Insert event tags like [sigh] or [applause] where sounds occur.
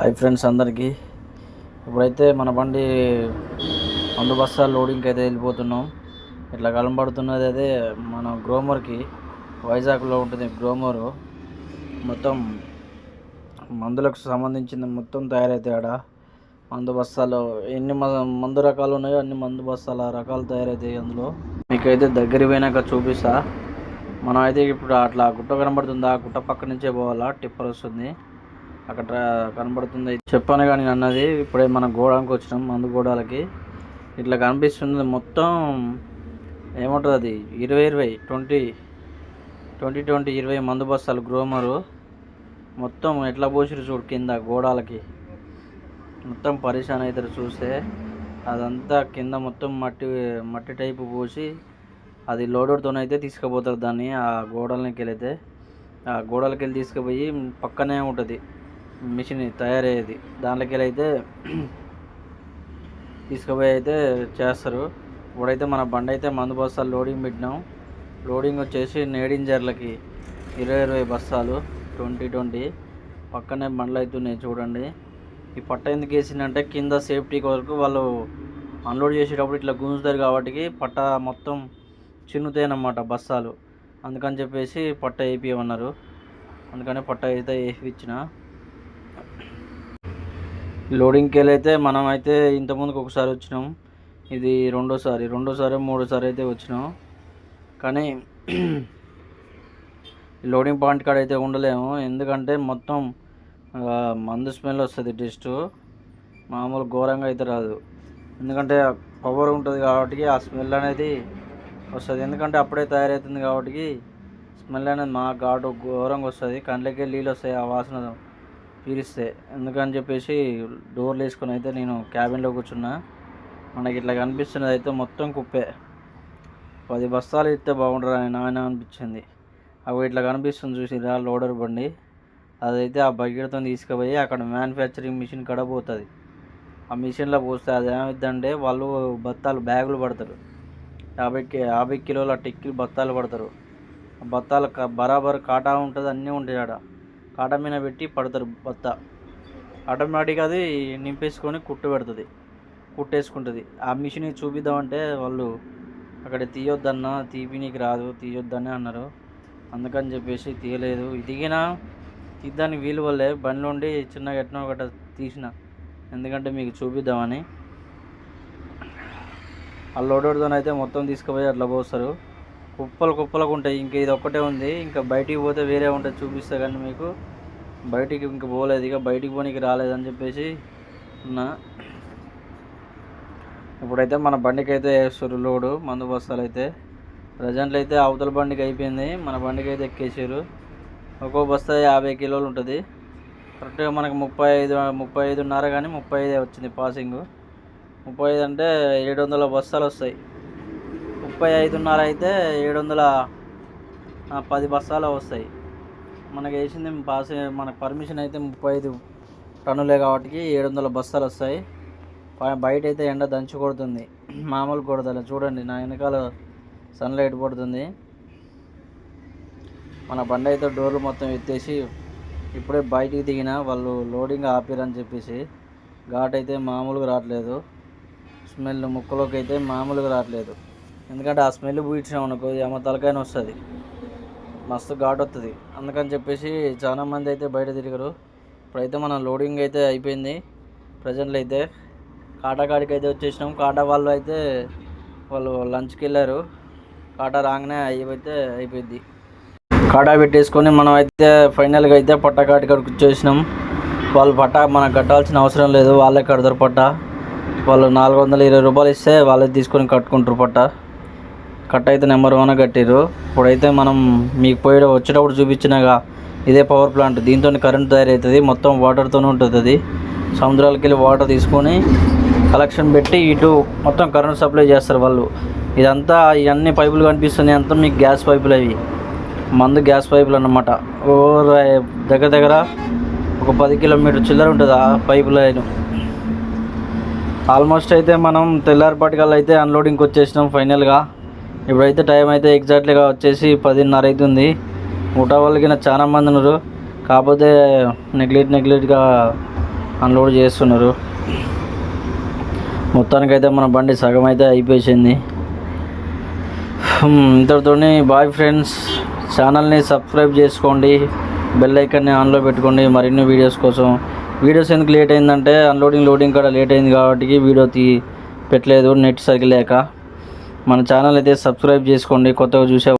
Hi friends అందరికీ. ఇప్పుడైతే మన బండి మందు బస్తాలు లోడింగ్కి అయితే వెళ్ళిపోతున్నాం. ఇట్లా కనబడుతున్నది అదే మన గ్రోమర్కి. వైజాగ్లో ఉంటుంది గ్రోమరు. మొత్తం మందులకు సంబంధించిన మొత్తం తయారైతే ఆడ మందు బస్తాలు ఎన్ని మ- మందు రకాలు ఉన్నాయో అన్ని మందు బస్తాల రకాలు తయారైతాయి అందులో. మీకైతే దగ్గర పోయినాక చూపిస్తా. మనం అయితే ఇప్పుడు అట్లా గుట్ట కనబడుతుంది. ఆ గుట్ట పక్క నుంచే పోవాలా? టిప్పర్ వస్తుంది. అక్కడ కనబడుతుంది. చెప్పాను కానీ నేను అన్నది ఇప్పుడే మన గోడానికి వచ్చినాం మందు గోడాలకి ఇట్లా కనిపిస్తుంది మొత్తం ఏముంటుంది అది? ఇరవై ఇరవై ట్వంటీ ట్వంటీ ట్వంటీ ఇరవై మందు బస్తాలు గ్రోమరు. మొత్తం ఎట్లా పోసిరు చూడు కింద గోడాలకి మొత్తం పరిశాన్ అవుతారు చూస్తే అదంతా కింద మొత్తం మట్టి మట్టి టైపు పోసి అది లోడర్తోనైతే తీసుకుపోతారు దాన్ని ఆ గోడలకి వెళితే ఆ గోడలకి వెళ్ళి తీసుకుపోయి పక్కనే ఉంటుంది. మిషన్ తయారయ్యేది. దాంట్లోకి అయితే తీసుకుపోయి అయితే చేస్తారు. ఇప్పుడైతే మన బండి అయితే మందు బస్తాలు లోడింగ్ పెట్టినాం. లోడింగ్ వచ్చేసి నేడింజర్లకి ఇరవై ఇరవై బస్తాలు ట్వంటీ ట్వంటీ. పక్కనే బండ్లు అవుతున్నాయి చూడండి. ఈ పట్ట ఎందుకు వేసిందంటే కింద సేఫ్టీ కొరకు వాళ్ళు అన్లోడ్ చేసేటప్పుడు ఇట్లా గుంజుతారు కాబట్టి పట్ట మొత్తం చిన్నుతాయి అన్నమాట బస్తాలు. అందుకని చెప్పేసి పట్ట వేపియమన్నారు. అందుకని పట్ట అయితే వేయించిన లోడింగ్కి వెళ్ళైతే అయితే మనం అయితే ఇంతకుముందుకు ఒకసారి వచ్చినాం. ఇది రెండోసారి రెండోసారి మూడోసారి అయితే వచ్చినాం. కానీ లోడింగ్ పాయింట్ కాడ అయితే ఉండలేము. ఎందుకంటే మొత్తం మందు స్మెల్ వస్తుంది డస్ట్. మామూలు ఘోరంగా అయితే రాదు. ఎందుకంటే పవర్ ఉంటుంది కాబట్టి ఆ స్మెల్ అనేది వస్తుంది. ఎందుకంటే అప్పుడే తయారవుతుంది కాబట్టి స్మెల్ అనేది మా ఘాటు ఘోరంగా వస్తుంది. కండ్లకే నీళ్ళు వస్తాయి ఆ వాసన. పీలిస్తే ఎందుకని చెప్పేసి డోర్లు వేసుకొని అయితే నేను క్యాబిన్లో కూర్చున్నా. మనకి ఇట్లా కనిపిస్తున్నది అయితే మొత్తం కుప్పే. పది బస్తాలు ఇస్తే బాగుంటారు అని నాయన అనిపించింది. అవి ఇట్లా కనిపిస్తుంది చూసిరా లోడర్ బండి. అదైతే ఆ బకెట్తో తీసుకుపోయి అక్కడ మ్యానుఫ్యాక్చరింగ్ మిషన్ కడబోతుంది ఆ మిషన్లో పోస్తే అది ఏమైందంటే వాళ్ళు బత్తాలు బ్యాగులు పడతారు. యాభై కి యాభై కిలోల టిక్కి బత్తాలు పడతారు. ఆ బత్తాలు బరాబర్ కాటా ఉంటుంది అన్నీ ఉంటాయి ఆడ. కాటా మీద పెట్టి పడతారు బత్త. ఆటోమేటిక్గా అది నింపేసుకొని కుట్టు పెడుతుంది. కుట్టేసుకుంటుంది. ఆ మిషన్ చూపిద్దామంటే వాళ్ళు అక్కడ తీయొద్దన్నా తీపినీకి రాదు తీయొద్దని అన్నారు. అందుకని చెప్పేసి తీయలేదు. దిగినా తీద్దానికి వీలు వల్లే బండిలో ఉండి చిన్నగా ఎట్నో ఒకట తీసిన. ఎందుకంటే మీకు చూపిద్దామని. ఆ లోడర్తో అయితే మొత్తం తీసుకుపోయి అట్లా పోస్తారు. కుప్పలు కుప్పలకు ఉంటాయి. ఇంకా ఇది ఒక్కటే ఉంది. ఇంకా బయటికి పోతే వేరే ఉంటుంది. చూపిస్తా కానీ మీకు. బయటికి ఇంక పోలేదు. ఇక బయటికి పోనీకి రాలేదని చెప్పేసి ఉన్నా. ఇప్పుడైతే మన బండికి అయితే వేస్తారు లోడు మందు బస్తాలు అయితే ప్రజెంట్లు అయితే అవతల బండికి అయిపోయింది. మన బండికి అయితే ఎక్కేసారు ఒక్కో బస్తా యాభై కిలోలు ఉంటుంది. కరెక్ట్గా మనకు ముప్పై ఐదు ముప్పై ఐదున్నర కానీ ముప్పై ఐదే వచ్చింది పాసింగ్. ముప్పై ఐదు అంటే ఏడు వందల బస్తాలు వస్తాయి. ముప్పై ఐదున్నర అయితే ఏడు వందల పది బస్తాలు వస్తాయి. మనకి వేసింది పాస్ మనకు పర్మిషన్ అయితే ముప్పై ఐదు టన్నులే కాబట్టి ఏడు వందల బస్తాలు వస్తాయి. బయట అయితే ఎండ దంచి కొడుతుంది. [clears throat] మామూలు కొడతలే. చూడండి నా వెనకాల సన్లైట్ పడుతుంది. మన బండి అయితే డోర్లు మొత్తం ఎత్తేసి ఇప్పుడే బయటికి దిగిన వాళ్ళు లోడింగ్ ఆపిరని చెప్పేసి ఘాట్ అయితే మామూలుగా రావట్లేదు. స్మెల్ ముక్కలోకి అయితే మామూలుగా రావట్లేదు. ఎందుకంటే ఆ స్మెల్ పూయించినాం అనుకో ఏమో తలకాయన వస్తుంది మస్తు ఘాట్ వస్తుంది అందుకని చెప్పేసి చాలా మంది అయితే బయట తిరిగారు. ఇప్పుడైతే మన లోడింగ్ అయితే అయిపోయింది. ప్రజెంట్లో అయితే కాటాకాడికి అయితే వచ్చేసినాం. కాటా వాళ్ళు అయితే వాళ్ళు లంచ్కి వెళ్ళారు. కాటా రాగానే అయిపోతే అయిపోయింది. కాటా పెట్టేసుకొని మనం అయితే ఫైనల్గా అయితే పట్ట కాడికి వచ్చేసినాం. వాళ్ళు పట్టా మనకు కట్టాల్సిన అవసరం లేదు. వాళ్ళే కడతారు పట్ట. వాళ్ళు నాలుగు వందల ఇరవై రూపాయలు ఇస్తే వాళ్ళే తీసుకొని కట్టుకుంటారు పట్ట. కట్ అయితే నెంబర్ వన్ కట్టిర్రు. ఇప్పుడైతే మనం మీకు పోయి వచ్చేటప్పుడు చూపించినాగా ఇదే పవర్ ప్లాంట్ దీంతో కరెంట్ తయారవుతుంది. మొత్తం వాటర్తోనే ఉంటుంది. అది సముద్రాలకి వెళ్ళి వాటర్ తీసుకొని కలెక్షన్ పెట్టి ఇటు మొత్తం కరెంట్ సప్లై చేస్తారు వాళ్ళు. ఇదంతా ఇవన్నీ పైపులు కనిపిస్తున్నాయి అంతా మీకు గ్యాస్ పైపులు అవి. మందు గ్యాస్ పైపులు అన్నమాట. ఓ దగ్గర దగ్గర ఒక పది కిలోమీటర్ చిల్లర ఉంటుంది ఆ పైపు లైన్. ఆల్మోస్ట్ అయితే మనం తెల్లారిపాటికల్ అయితే అన్లోడింగ్కి వచ్చేసినాం ఫైనల్గా ఇప్పుడైతే టైం అయితే ఎగ్జాక్ట్లీగా వచ్చేసి పదిన్నర అవుతుంది ముఠా వాళ్ళకి చాలా మంది ఉన్నారు. కాకపోతే నెగ్లెక్ట్ నెగ్లెక్ట్గా అన్లోడ్ చేస్తున్నారు. మొత్తానికైతే మన బండి సగం అయితే అయిపోయింది. ఇంతటితో బాయ్ ఫ్రెండ్స్. ఛానల్ని సబ్స్క్రైబ్ చేసుకోండి. బెల్ ఐకన్ని ఆన్లో పెట్టుకోండి. మరిన్ని వీడియోస్ కోసం. వీడియోస్ ఎందుకు లేట్ అయిందంటే అన్లోడింగ్ లోడింగ్ కూడా లేట్ అయింది కాబట్టి వీడియో తీ పెట్టలేదు. నెట్ సరిగ్గా లేక. మన ఛానల్ అయితే సబ్స్క్రైబ్ చేసుకోండి. కొత్తగా చూసే